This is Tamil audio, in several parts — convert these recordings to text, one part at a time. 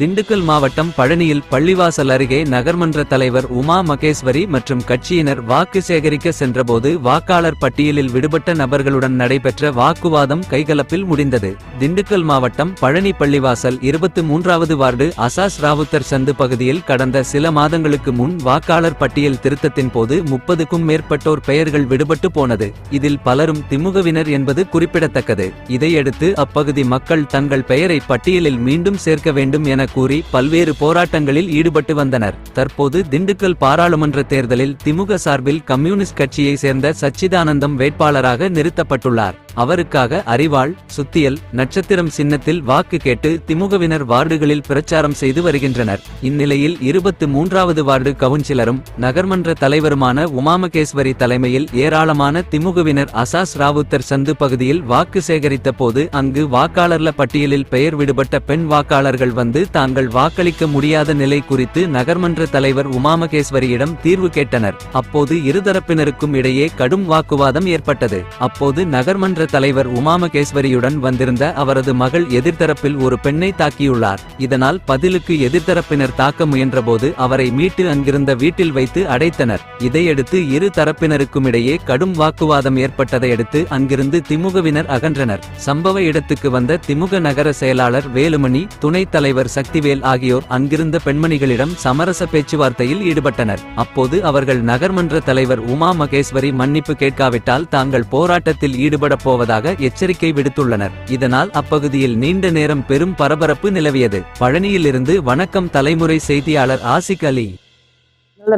திண்டுக்கல் மாவட்டம் பழனியில் பள்ளிவாசல் அருகே நகர்மன்ற தலைவர் உமா மகேஸ்வரி மற்றும் கட்சியினர் வாக்கு சேகரிக்க சென்றபோது வாக்காளர் பட்டியலில் விடுபட்ட நபர்களுடன் நடைபெற்ற வாக்குவாதம் கைகலப்பில் முடிந்தது. திண்டுக்கல் மாவட்டம் பழனி பள்ளிவாசல் இருபத்து மூன்றாவது வார்டு அசாஸ் ராவுத்தர் சந்து பகுதியில் கடந்த சில மாதங்களுக்கு முன் வாக்காளர் பட்டியல் திருத்தத்தின் போது முப்பதுக்கும் மேற்பட்டோர் பெயர்கள் விடுபட்டு போனது. இதில் பலரும் திமுகவினர் என்பது குறிப்பிடத்தக்கது. இதையடுத்து அப்பகுதி மக்கள் தங்கள் பெயரை பட்டியலில் மீண்டும் சேர்க்க வேண்டும் என கூறி பல்வேறு போராட்டங்களில் ஈடுபட்டு வந்தனர். தற்போது திண்டுக்கல் பாராளுமன்ற தேர்தலில் திமுக சார்பில் கம்யூனிஸ்ட் கட்சியை சேர்ந்த சச்சிதானந்தம் வேட்பாளராக நிறுத்தப்பட்டுள்ளார். அவருக்காக அறிவாள் சுத்தியல் நட்சத்திரம் சின்னத்தில் வாக்கு கேட்டு திமுகவினர் வார்டுகளில் பிரச்சாரம் செய்து வருகின்றனர். இந்நிலையில் இருபத்து மூன்றாவது வார்டு கவுன்சிலரும் நகர்மன்ற தலைவருமான உமாமகேஸ்வரி தலைமையில் ஏராளமான திமுகவினர் அசாஸ் ராவுத்தர் சந்து பகுதியில் வாக்கு சேகரித்த போது அங்கு வாக்காளர்ல பட்டியலில் பெயர் விடுபட்ட பெண் வாக்காளர்கள் வந்து தாங்கள் வாக்களிக்க முடியாத நிலை குறித்து நகர்மன்ற தலைவர் உமாமகேஸ்வரியிடம் தீர்வு கேட்டனர். அப்போது இருதரப்பினருக்கும் இடையே கடும் வாக்குவாதம் ஏற்பட்டது. அப்போது நகர்மன்ற தலைவர் உமாமகேஸ்வரியுடன் வந்திருந்த அவரது மகள் எதிர்த்தரப்பில் ஒரு பெண்ணை தாக்கியுள்ளார். இதனால் பதிலுக்கு எதிர்த்தரப்பினர் தாக்க முயன்றபோது அவரை மீட்டு அங்கிருந்த வீட்டில் வைத்து அடைத்தனர். இதையடுத்து இரு தரப்பினருக்கும் இடையே கடும் வாக்குவாதம் ஏற்பட்டதையடுத்து அங்கிருந்து திமுகவினர் அகன்றனர். சம்பவ இடத்துக்கு வந்த திமுக நகர செயலாளர் வேலுமணி துணைத் தலைவர் சக்திவேல் ஆகியோர் அங்கிருந்த பெண்மணிகளிடம் சமரச பேச்சுவார்த்தையில் ஈடுபட்டனர். அப்போது அவர்கள் நகர்மன்ற தலைவர் உமா மகேஸ்வரி மன்னிப்பு கேட்காவிட்டால் தாங்கள் போராட்டத்தில் ஈடுபடப் போவதாக எச்சரிக்கை விடுத்துள்ளனர். இதனால் அப்பகுதியில் நீண்ட நேரம் பெரும் பரபரப்பு நிலவியது. பழனியிலிருந்து வணக்கம் தலைமுறை செய்தியாளர் ஆசிக் அலி.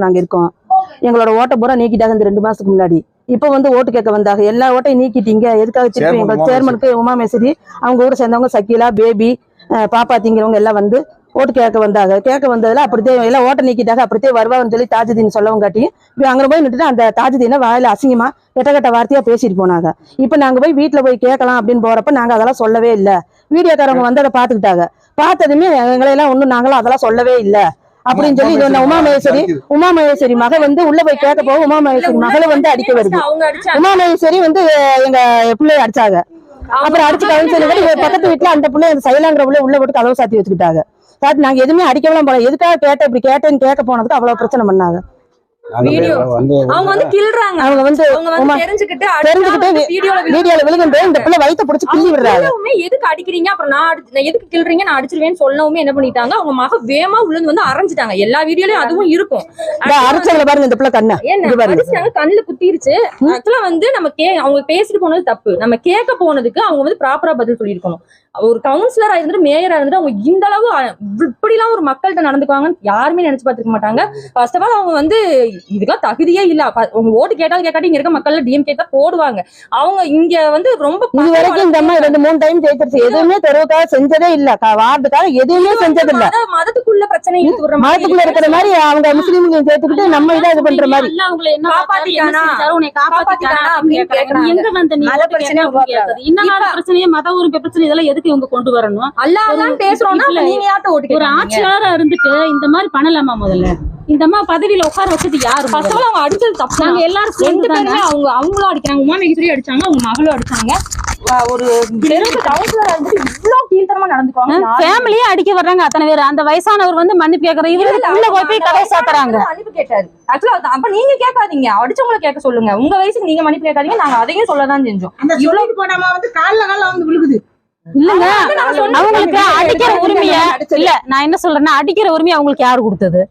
நாங்க இருக்கோம். எங்களோட ஓட்ட பூரா நீக்கிட்டாங்க இந்த ரெண்டு மாசத்துக்கு முன்னாடி. இப்ப வந்து ஓட்டு கேட்க வந்தாங்க. எல்லா ஓட்டையும் நீக்கிட்டீங்க. எதுக்காக திருப்பி சேர்மன் எங்க உமா சேர்மனுக்கு உமாமேஸ்வரி அவங்க ஊரை சேர்ந்தவங்க சக்கீலா பேபி பாப்பா பாப்பாத்திங்கிறவங்க எல்லாம் வந்து ஓட்டு கேட்க வந்தாங்க. கேட்க வந்ததுல அப்படித்தான் எல்லாம் ஓட்டை நீக்கிட்டாங்க. அப்படித்தான் வருவாங்கன்னு சொல்லி தாஜுதீன் சொல்லவும் காட்டி இப்போ அங்க போய் நின்றுட்டு அந்த தாஜுதீனை வாயில அசிங்கமா கெட்ட கெட்ட வார்த்தையா பேசிட்டு போனாங்க. இப்ப நாங்க போய் வீட்டில் போய் கேட்கலாம் அப்படின்னு போறப்ப நாங்க அதெல்லாம் சொல்லவே இல்ல. வீடியோக்காரவங்க வந்து அதை பார்த்துக்கிட்டாங்க. பார்த்ததுமே எங்களை எல்லாம் நாங்களும் அதெல்லாம் சொல்லவே இல்ல. அப்படின்னு சொல்லி இது உமா மகேஸ்வரி உமா மகேஸ்வரி மக வந்து உள்ள போய் கேட்க போக உமாமகேஸ்வரி மகளை வந்து அடிக்க வருது. உமா மகேஸ்வரி வந்து எங்க பிள்ளைய அடிச்சாங்க. அப்புறம் அடிச்சு கவுன்சில் சொல்லி பக்கத்து வீட்டுல அந்த பிள்ளை அந்த சைலாங்கிற பிள்ளை உள்ள போட்டு கதவு சாத்தி வச்சுக்கிட்டாங்க. சாத்தி நாங்க எதுவுமே அடிக்கலாம் போல. எதுக்காக கேட்ட இப்படி கேட்டேன்னு கேட்க போனதுக்கு அவ்வளவு பிரச்சனை பண்ணாங்க. அவங்க வந்து கில்றாங்க அவங்க வந்து அவங்க தெரிஞ்சுக்கிட்டு தெரிஞ்சுக்கிட்டு வீடியோல வீடியோல விழுகும்போது இந்த பிள்ளை வயித்தை பிடிச்சி கிள்ளி விடுறாங்க. எதுக்கு அடிக்கிறீங்க? அப்புறம் நான் எதுக்கு கில்றீங்க நான் அடிச்சிருவேன்னு சொல்லவுமே என்ன பண்ணிட்டாங்க? அவங்க மக வேகமா விழுந்து வந்து அரைஞ்சிட்டாங்க. எல்லா வீடியோலயும் அதுவும் இருக்கும். இந்த அரைச்சதுல பாருங்க இந்த பிள்ளை கண்ணை. அடிச்சாங்க கண்ணுல குத்திருச்சு. ஆக்சுவலா வந்து நம்ம கே அவங்க பேசிட்டு போனது தப்பு. நம்ம கேட்க போனதுக்கு அவங்க வந்து ப்ராப்பரா பதில் சொல்லியிருக்கணும். ஒரு கவுன்சிலரா இருந்துட்டு மேயரா இருந்துட்டு அவங்க இந்த அளவு அ- இப்படிலாம் ஒரு மக்கள்கிட்ட நடந்துக்குவாங்கன்னு யாருமே நினைச்சு பார்த்திருக்க மாட்டாங்க. ஃபர்ஸ்ட் ஆஃப் ஆல் அவங்க வந்து இதுக்கெல்லாம் தகுதியே இல்ல. உங்க ஓட்டு கேட்டாலும் கேட்காட்டி இங்க இருக்க மக்கள் டிஎம் கேட்டா போடுவாங்க. அவங்க இங்க வந்து ரொம்ப இது வரைக்கும் இந்த அம்மா ரெண்டு மூணு டைம் ஜெயிச்சிருச்சு. எதுவுமே தெருவுக்காக செஞ்சதே இல்ல. வார்டுக்காக எதுவுமே செஞ்சது இல்ல. மத- மதத்துக்குள்ள பிரச்சனை மதத்துக்குள்ள இருக்கிற மாதிரி அவங்க முஸ்லீம்களை சேர்த்துக்கிட்டு நம்ம இதை இது பண்ற மாதிரி. அல்லாஹ் உங்களை என்ன காப்பாத்திட்டானா? உன்னை காப்பாத்திட்டானா அப்படின்னு. எங்க வந்த நீ மத ஓட்டு பிரச்சனையை மத உரிமை பிரச்சனை இதெல்லாம் எதுக்கு இவங்க கொண்டு வரணும்? அல்லாஹ் ஒரு- பேசுறோம்னா நீங்க யார்ட்ட ஓட்டு ஒரு ஆட்சியாளரா இருந்துட்டு இந்த மாதிரி பண்ணலாமா முதல்ல? இந்த அம்மா பதவியில உட்கார வச்சது யாரு முதல்ல? அவங்க அடிச்சது தப்பு நாங்க எல்லாரும் ரெண்டு பேருமே அவங்க அவங்களும் அடிக்கிறாங்க உமா மேகேஸ்வரி அடிச்சாங்க அவங்க மகளும் அடிச்சாங்க. ஒரு இவ்வளவு ஃபேமிலியே அடிக்க வர்றாங்க அத்தனை பேர். அந்த வயசானவர் வந்து மன்னிப்பு கேக்குற இவரு உள்ள போய் போய் கதை சாத்துறாங்க. மன்னிப்பு கேட்டாரு. ஆக்சுவலா அப்ப நீங்க கேட்காதீங்க. அடிச்சவங்கள கேட்க சொல்லுங்க. உங்க வயசுக்கு நீங்க மன்னிப்பு கேட்காதீங்க நாங்க அதையும் சொல்லதான் செஞ்சோம். சொல்லிட்டு போடாம வந்து கால்ல கால்ல வந்து விழுகுது. இல்லங்க. அவங்களுக்கு அடிக்கிற உரிமைய இல்ல நான் என்ன சொல்றேன்னா அடிக்கிற உரிமையை அவங்களுக்கு யாரு கொடுத்தது?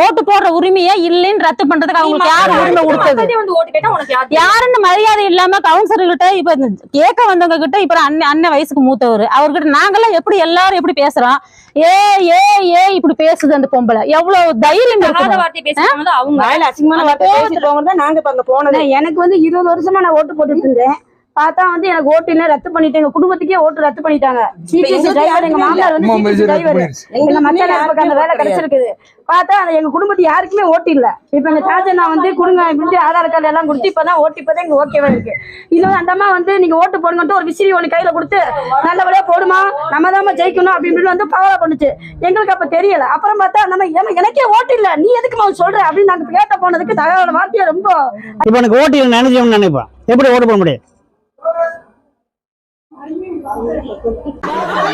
ஓட்டு போடுற உரிமையை இல்லைன்னு ரத்து பண்றதுக்கு அவங்களுக்கு யாரு உரிமை கொடுத்தது? யாருன்னு மரியாதை இல்லாம கவுன்சிலர் கிட்ட இப்ப கேட்க வந்தவங்க கிட்ட இப்ப அண்ணன் அண்ணன் வயசுக்கு மூத்தவர். அவர்கிட்ட நாங்கெல்லாம் எப்படி எல்லாரும் எப்படி பேசுறோம்? ஏ ஏ ஏ இப்படி பேசுது அந்த பொம்பளை. எவ்வளவு தைரியம் அவங்க அசிங்கமான வார்த்தை பேசிட்டு போங்க தான் நாங்க இப்ப அங்க போனது எனக்கு வந்து இருபது வருஷமா நான் ஓட்டு போட்டுட்டு இருந்தேன். பார்த்தா வந்து எனக்கு ஓட்டு இல்ல ரத்து பண்ணிட்டு எங்க குடும்பத்துக்கே ஓட்டு ரத்து பண்ணிட்டாங்க. சிபிஎஸ்சி டிரைவர் எங்க மாமனார் வந்து டிரைவர் எங்க அந்த வேலை கிடைச்சிருக்குது. பார்த்தா அது எங்க குடும்பத்து யாருக்குமே ஓட்டு இல்ல. இப்ப எங்க தாஜனா வந்து கொடுங்க இப்படி ஆதார் கார்டு எல்லாம் கொடுத்து இப்பதான் ஓட்டு இப்பதான் எங்க ஓகேவா இருக்கு. இன்னும் அந்த அம்மா வந்து நீங்க ஓட்டு போடுங்கன்ட்டு ஒரு விசிறி ஒண்ணு கையில கொடுத்து நல்லபடியா போடுமா நம்ம தான் ஜெயிக்கணும் அப்படின்னு வந்து பவரா பண்ணுச்சு. எங்களுக்கு அப்ப தெரியல. அப்புறம் பார்த்தா அந்த அம்மா ஏம்மா, எனக்கே ஓட்டு இல்ல. நீ எதுக்குமா சொல்ற? அப்படின்னு நாங்க கேட்ட போனதுக்கு தகவல் வார்த்தையை ரொம்ப இப்போ எனக்கு ஓட்டு இல்லை நினைச்சோம்னு நினைப்பேன். எப்படி ஓட்டு போட முடியும்? ¡Gracias!